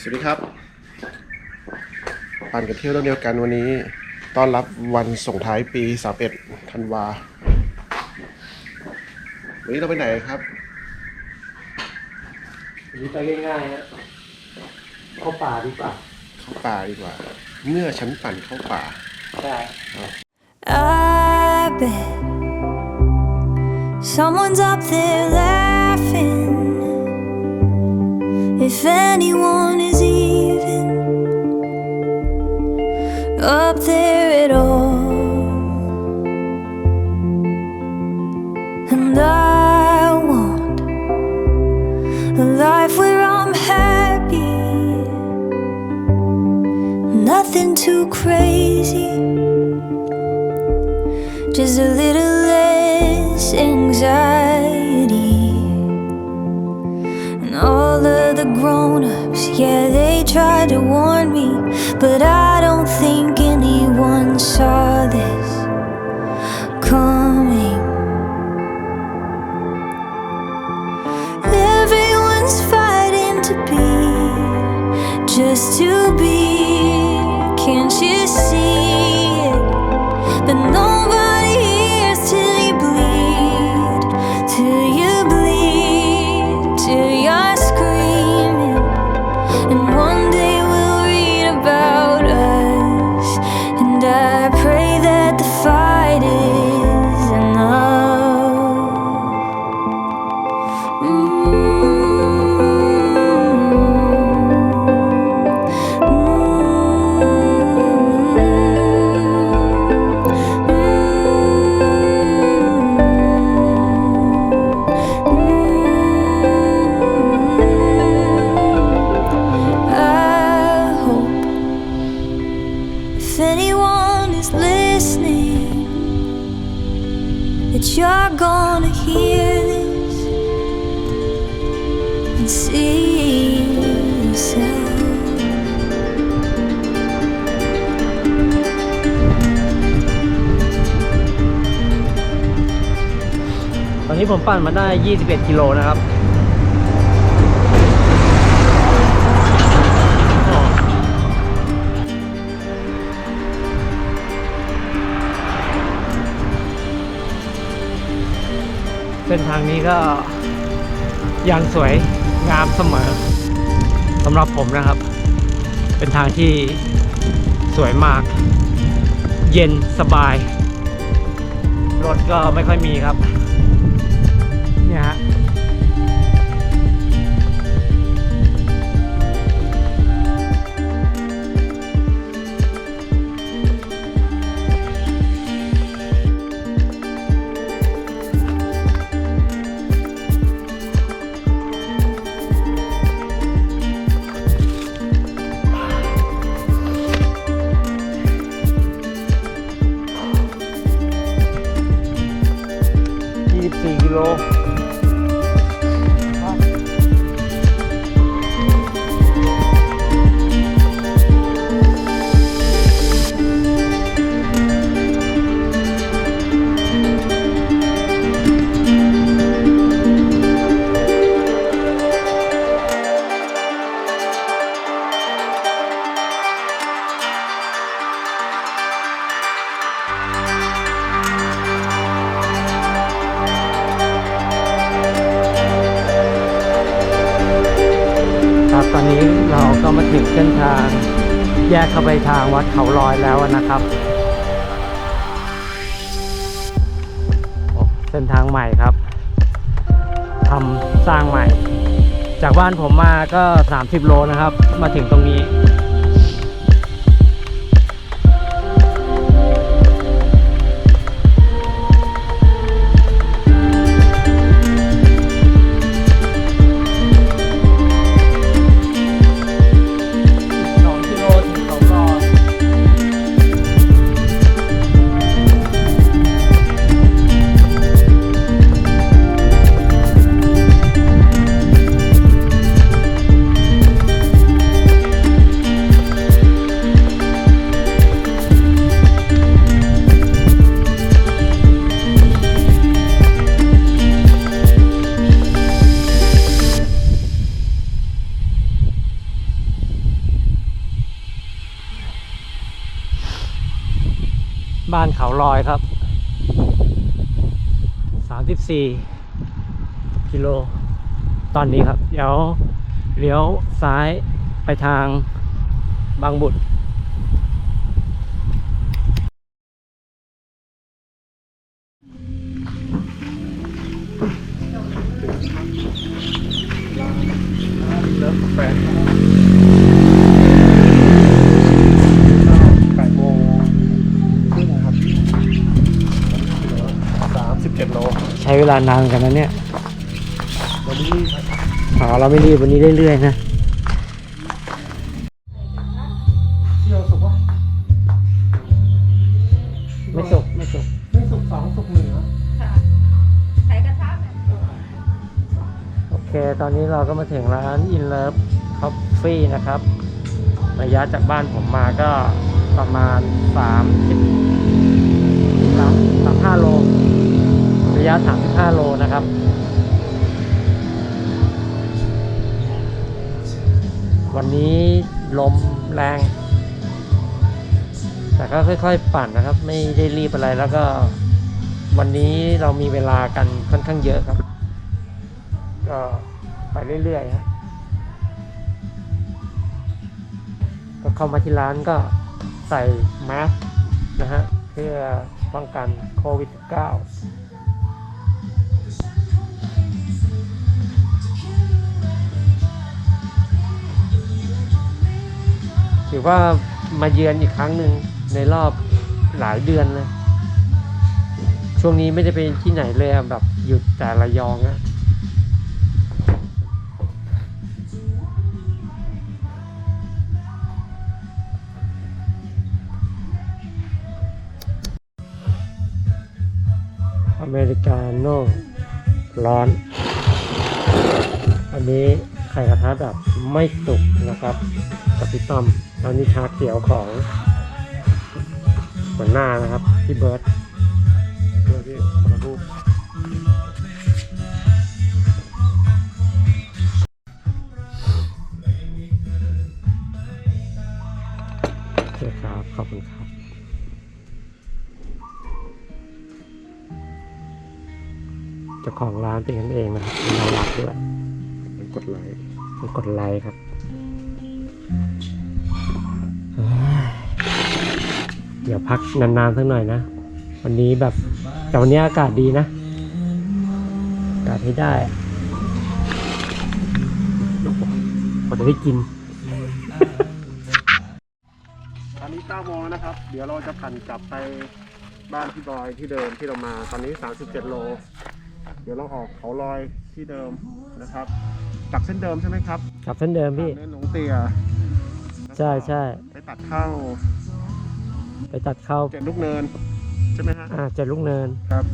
สวัสดีครับ ปั่นกันเที่ยวเรื่องเดียวกันวันนี้ ต้อนรับวันส่งท้ายปี31ธันวา วันนี้เราไปไหนครับอันนี้ไปง่ายๆฮะเข้าป่าดีกว่า เข้าป่าดีกว่า เมื่อฉันปั่นเข้าป่า ใช่ I bet someone's up there laughing. If anyone is even up there at all, and I want a life where I'm happy, nothing too crazy. Just a little less anxiety. Yeah, they tried to warn me, but I don't think anyone saw this coming. Everyone's fighting to be, just to be. Can't you see it? But nobody ตอนนี้ผมปั่นมาได้ 21 กิโลนะครับ เส้นทางนี้ก็ยังสวย งามเสมอสำหรับผมนะครับ เป็นทางที่สวยมาก เย็นสบาย รถก็ไม่ค่อยมีครับ ตอนนี้เราก็มาถึงเส้นทาง แยกเข้าไปทางวัดเขาลอยแล้วนะครับเส้นทางใหม่ครับทำสร้างใหม่ จากบ้านผมมาก็ 30 โลนะครับ มาถึงตรงนี้ บ้านเขาลอยครับ 34กิโล ตอนนี้ครับ เดี๋ยวเลี้ยวซ้ายไปทางบางบุตร ลานานกันนะเนี่ยวันนี้อ๋อเราไม่รีบวันนี้เรื่อยๆนะเที่ยวสุกวะไม่สุกไม่สุกไม่สุกสองสุกหนึ่งนะไข่กระทะแบบโอเค ตอนนี้เราก็มาถึงร้าน In Love Coffee นะครับ ระยะจากบ้านผมมาก็ประมาณ 30 35โล ระยะ 35 โลนะครับวันนี้ลมแรง แต่ก็ค่อยๆ ปั่นนะครับ ไม่ได้รีบอะไรแล้วก็ วันนี้เรามีเวลากันค่อนข้างเยอะครับ ก็ไปเรื่อยๆฮะก็เข้ามาที่ร้านก็ใส่แมสนะฮะ เพื่อป้องกันโควิด -19 ถือว่ามาเยือนอีกครั้งหนึ่งในรอบหลายเดือนเลย ช่วงนี้ไม่ได้ไปที่ไหนเลยแบบหยุดแต่ระยองอะอเมริกาโน่ร้อน อันนี้ไข่กระทะแบบไม่สุกนะครับ กับพี่ต้อม อันนี้ชาเขียวของหัวหน้านะครับ พี่เบิร์ตเพื่อที่คนละรูปโอเคครับขอบคุณครับเจ้าของร้านเป็นกันเองนะครับเรารักด้วยกดไลค์ต้องกดไลค์ครับ เดี๋ยวพักนานๆสักหน่อยนะ วันนี้แบบแต่วันนี้อากาศดีนะอากาศให้ได้พอจะได้กินตอนนี้9โมงแล้วนะครับ เดี๋ยวเราจะผ่านกลับไปบ้านพี่บอยที่เดิมที่เรามา ตอนนี้ 37 โล เดี๋ยวเราออกเขาลอยที่เดิมนะครับกลับเส้นเดิมใช่ไหมครับกลับเส้นเดิมพี่เนินหลงเตียใช่ใช่ไปตัดเข้า ไปตัดเข้าเจ็ดลูกเนิน ใช่ไหมฮะอ่าเจ็ดลูกเนินครับ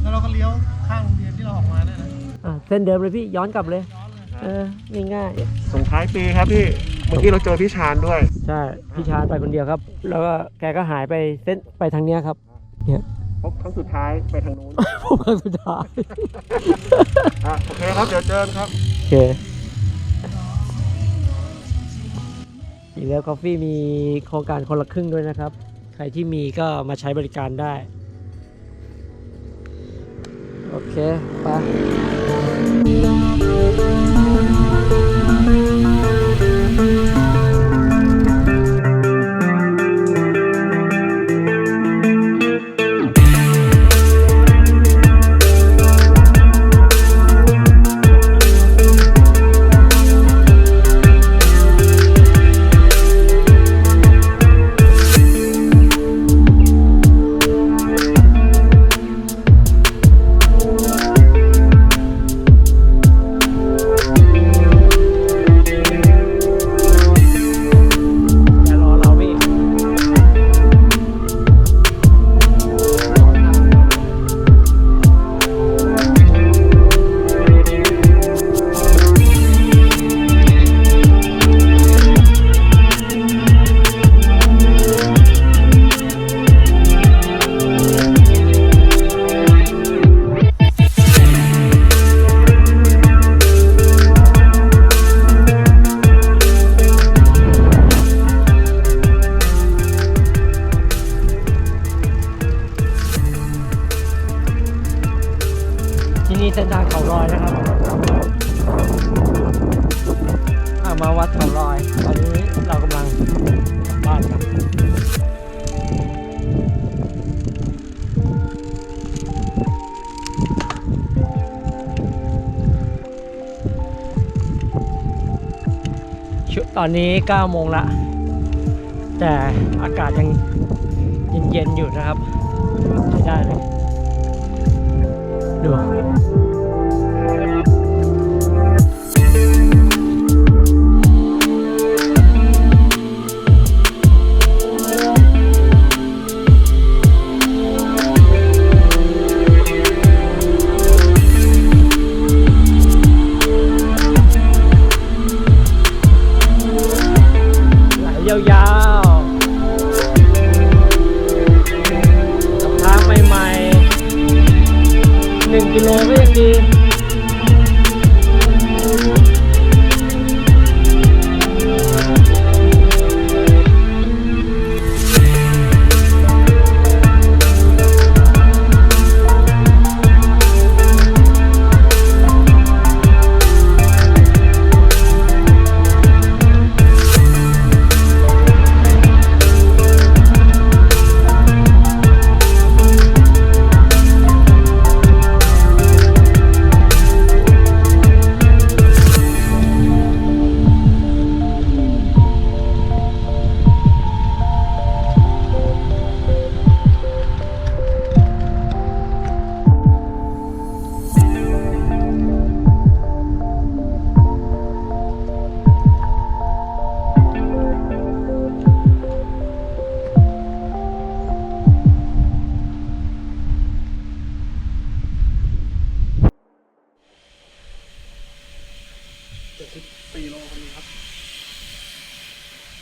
แล้วเราก็เลี้ยวข้างโรงเรียนที่เราออกมาเนี่ยนะอ่าเส้นเดิมเลยพี่ย้อนกลับเลยเออง่ายส่งท้ายปีครับพี่เมื่อกี้เราเจอพี่ชานด้วย ๆใช่พี่ชาร์จไปคนเดียวครับ แล้วก็แกก็หายไปเส้นไปทางเนี้ยครับ เนี่ยพบครั้งสุดท้ายไปทางนู้นผมครั้งสุดท้ายอะโอเคครับ เดี๋ยวเจอกันครับ โอเค อีเลฟคอฟฟี่มีโครงการคนละครึ่งด้วยนะครับ ใครที่มีก็มาใช้บริการได้ โอเค ไป ตอนนี้เรากำลังกลับบ้านครับชุตอนนี้ 9 โมงละ แต่อากาศยังเย็นๆอยู่นะครับ ใช้ได้เลย ดู ๆหนึ่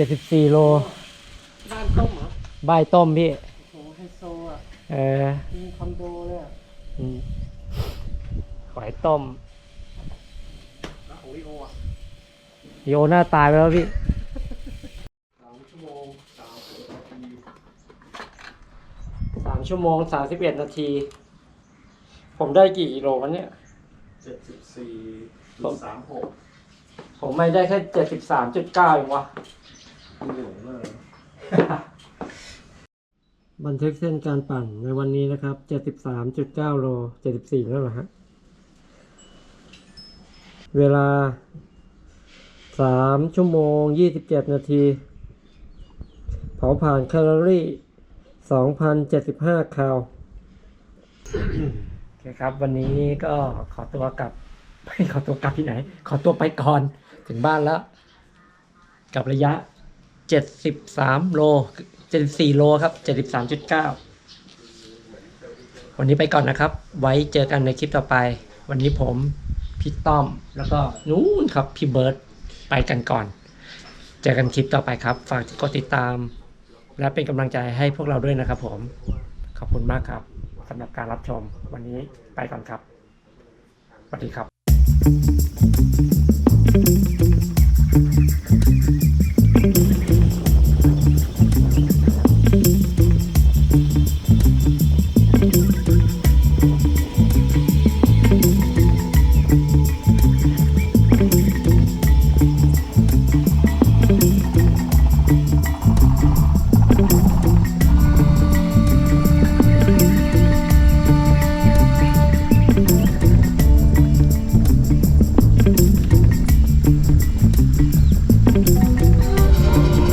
74โล บ้านต้มเหรอใบายต้มพี่ โอ้โหไฮโซอะเออมีคอนโดเลยอะอืมหอยต้มแล้วของลิโออะโยหน้าตายไปแล้วพี่ สามชั่วโมงสามสิบนาทีสามชั่วโมงสามสิบเอ็ดนาที ผมได้กี่กิโลวันเนี้ยเจ็ดสิบสี่ผมสามหกผมไม่ได้แค่เจ็ดสิบสามจุดเก้าเองวะมีหลงเลย บันทึกเส้นการปั่นในวันนี้นะครับเจ็ดสิบสามจุดเก้าโลเจ็ดสิบสี่แล้วเหรอฮะ เวลาสามชั่วโมงยี่สิบเจ็ดนาที เผาผ่านแคลอรี่สองพันเจ็ดสิบห้าคาลโอเคครับ วันนี้ก็ขอตัวกลับ ไม่ขอตัวกลับที่ไหน ขอตัวไปก่อน ถึงบ้านแล้ว กับระยะ 73โล74โลครับ73.9วันนี้ไปก่อนนะครับ ไว้เจอกันในคลิปต่อไป วันนี้ผมพี่ต้อมแล้วก็นู้นครับพี่เบิร์ตไปกันก่อน เจอกันคลิปต่อไปครับ ฝากกดติดตาม และเป็นกำลังใจให้พวกเราด้วยนะครับผมขอบคุณมากครับสำหรับการรับชม วันนี้ไปก่อนครับสวัสดีครับ